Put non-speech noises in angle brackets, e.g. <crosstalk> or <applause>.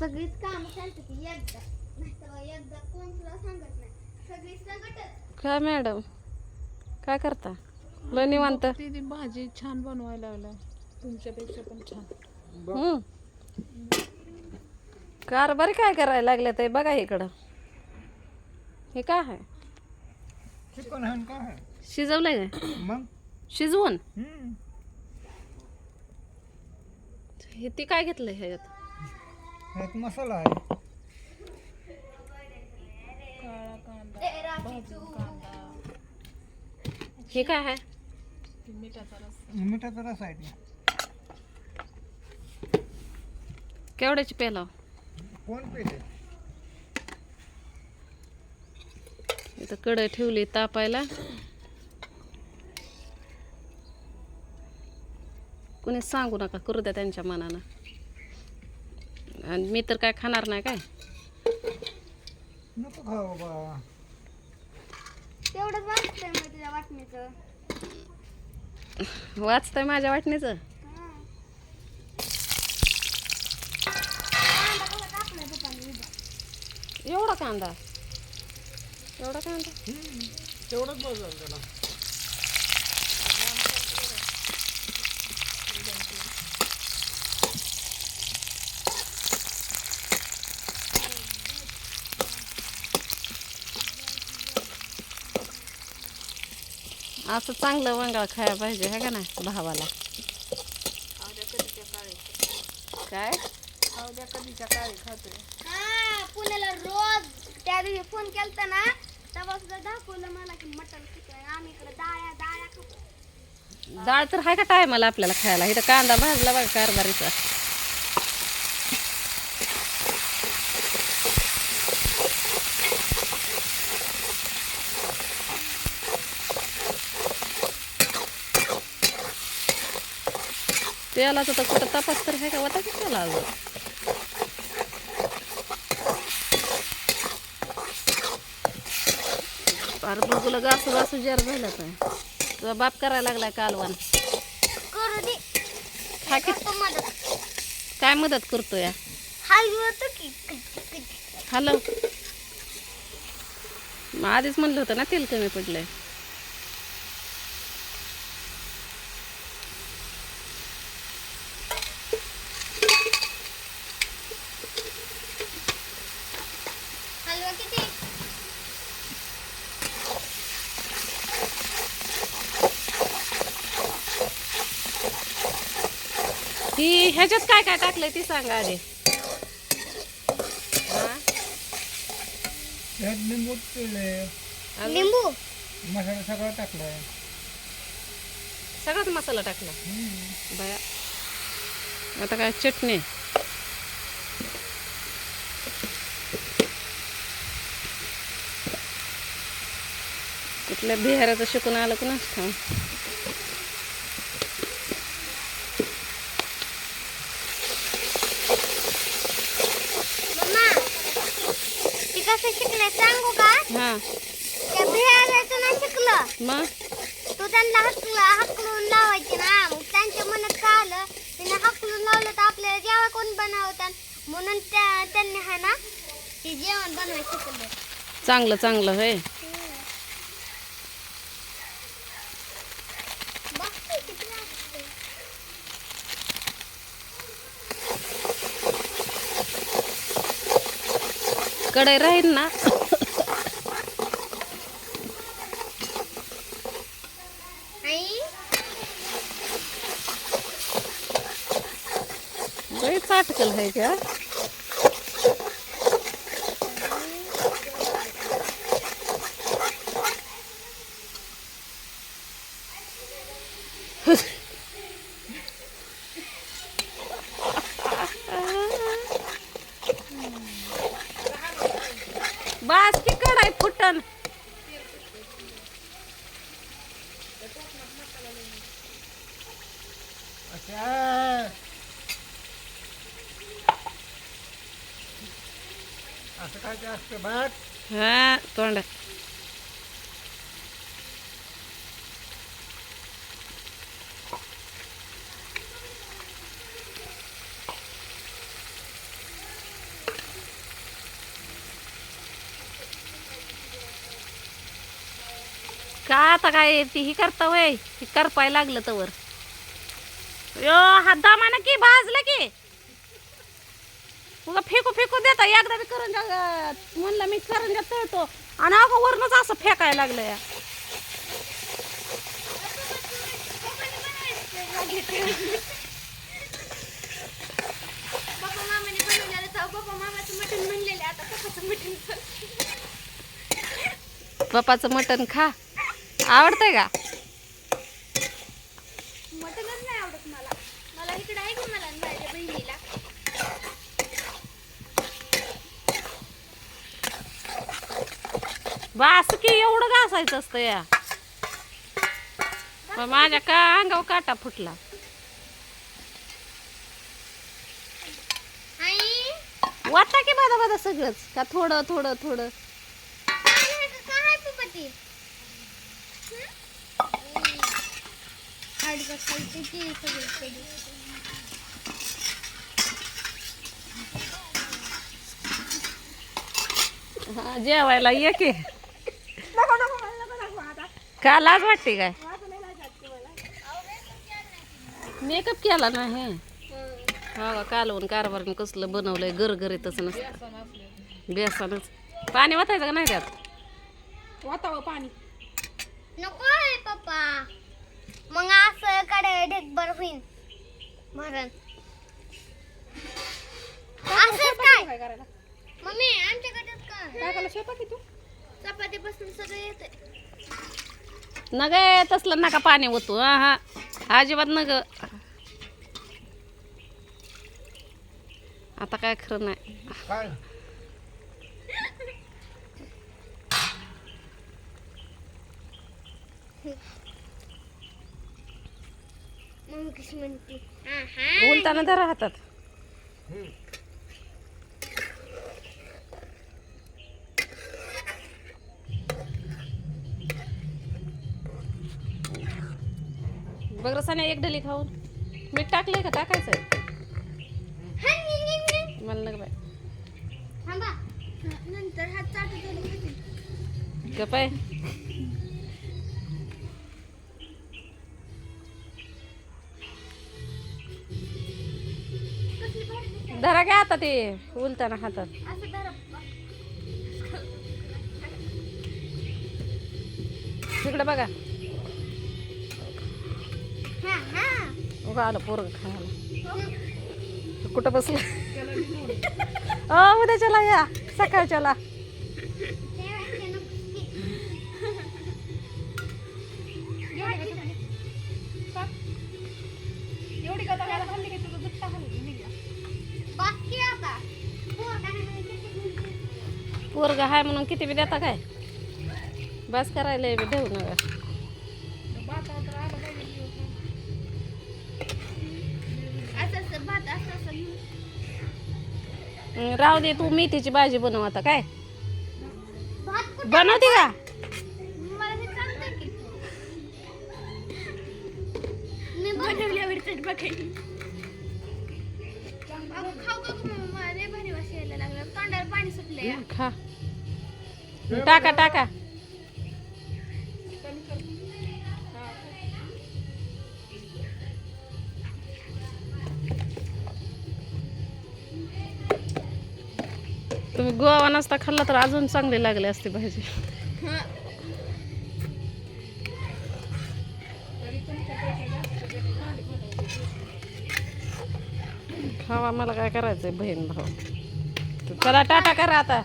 सगळीच काम सांगते ती एकदा. नाहीतर एकदा कोण तुला सांगत नाही. सगळी सगटच काय मॅडम? काय करता? लय निवांत. भाजी छान बनवायला लागल्या. तुमच्यापेक्षा पण छान. हम्म. कारभारी काय करायला लागले ते बघा इकडं. हे काय आहे? चिकन आहे का आहे? शिजवलंय काय? मग? शिजवून? हम्म. हे ती काय घेतलंय ह्याच्यात? ह्यात मसाला आहे. काळा कांदा भाजून कांदा. हे काय आहे? मिठाचा रस मिठाचा रस आहे ते. केवढ्याची पेलाव? कोण इथं कढई ठेवली तापायला. कुणी सांगू नका करू द्या त्यांच्या मनानं. आणि मी तर काय खाणार नाही काय? नको खाऊ बाबा. तेवढंच वाटतंय मग तुझ्या वाटणीचं. वाचतंय माझ्या वाटणीचं? हा. कांदा कसा कापलाय पप्पांनी उभा? एवढा कांदा? एवढा कांदा? तेवढंच बस झालं त्याला असं चांगलं वंगाळ खायला पाहिजे है का नाही भावाला? काय? कधीच्या काळी खातोय हा पुण्याला रोज त्या दिवशी फोन केलता ना तेव्हा सुद्धा दाखवलं मला की मटण चिकन आम्ही इकडे डाळ्या डाळ्या खातो. डाळ तर आहे का टायमाला आपल्याला खायला? इथं कांदा भाजला बघा कारभारीचा. तेलाचं तर कुठं तपास तर आहे का? होता की त्याला अजून? अरे बघूला गासू गासू जार झालं काय तुझा बाप करायला लागलाय कालवान हा की? काय मदत करतोय? की? हॅलो. आधीच म्हणलं होतं ना तेल कमी पडलंय हलवा किती ती ह्याच्यात काय काय टाकलंय ती सांगा आधी. हा? ह्यात लिंबू पिळले. लिंबू? मसाला सगळा टाकलाय. सगळाच मसाला टाकला? बया आता काय चटणी? कुठल्या बिहाराचं शिकून आलं कुणाच ठाव मम्मा ती शिकले सांगू का? हा. त्या बिहाराचं नाही शिकलं. मग? तो त्यांना हकल हकलून लावायचे ना. मग त्यांच्या मनात आलं? हकलून लावलं तर आपल्याला जेवण कोण बनवतात म्हणून त्या त्यांनी आहे ना जेवण शिकलं चांगलं चांगलं होय. किती. कढई राहील ना? लई है क्या? का बास की कढाई फुटन। अच्छा। हा का आता काय ती ही करता वय? ही करपाय लागलं तर यो हात दामानं की भाजलं की? मग फेकू फेकू देता. एकदा मी करंजा म्हणलं मी करंजा तळतो. आणि अगं वरणच असं फेकायला लागलं या बापाचं मटण खा. आवडतंय का मटणच नाही आवडत मला मला इकडे आहे का मला आणि माझ्या बहिणीला बास की एवढं घासायचं असतं या. पण माझ्या का अंगावर काटा फुटला? आई. वाटा की बादा बादा सगळंच? का थोडं थोडं थोडं? काय आहे का? काय आहे पप्पा ते हाड बसायचे की सगळे हा, जेवायला ये की का लाज वाटते काय? मेकअप केला नाही. हा का कालवून कारभार कसलं बनवलंय गरगरीतच नसतं. बेसनच. पाणी वाचायचं का नाही त्यात? वातावं पाणी. नको आहे पप्पा. मग असं कडे ढेकभर होईन. भरण. काय? मम्मी आमच्याकडेच का काय करायला तू? चपातीपासून सगळं येते न गे तसलं नका पाणी ओतू हा हा. अजिबात न ग आता काय खरं नाही. बोलताना तर राहतात बघ रसाने एक डली खाऊन. मीठ टाकलंय का? टाकायचं. मला नका बाय. गपाय धरा घ्या आता ते उलताना हातात. तिकडे बघा. उगा आलं पोरग खायला. कुठं बसलं? <laughs> अ उद्याच्याला या. सकाळच्याला. आता. पोरगा हाय म्हणून किती बी देता काय? बस करायला बी ठेवू नका. हं, राहू दे तू मेथीची भाजी बनव आता काय? भात कुठं बनवते का? मला हे चालतंय की. मी बनवल्यावर बघायची अगं खाऊ का गं मम्मा? मला लय भारी वास यायला लागला. तोंडाला पाणी सुटलंय. हं, खा. टाका टाका. गोवा नसता खाल्ला तर अजून चांगली लागली असते भाजी. खावा मला काय करायचंय बहीण भाऊ. चला टाटा करा आता.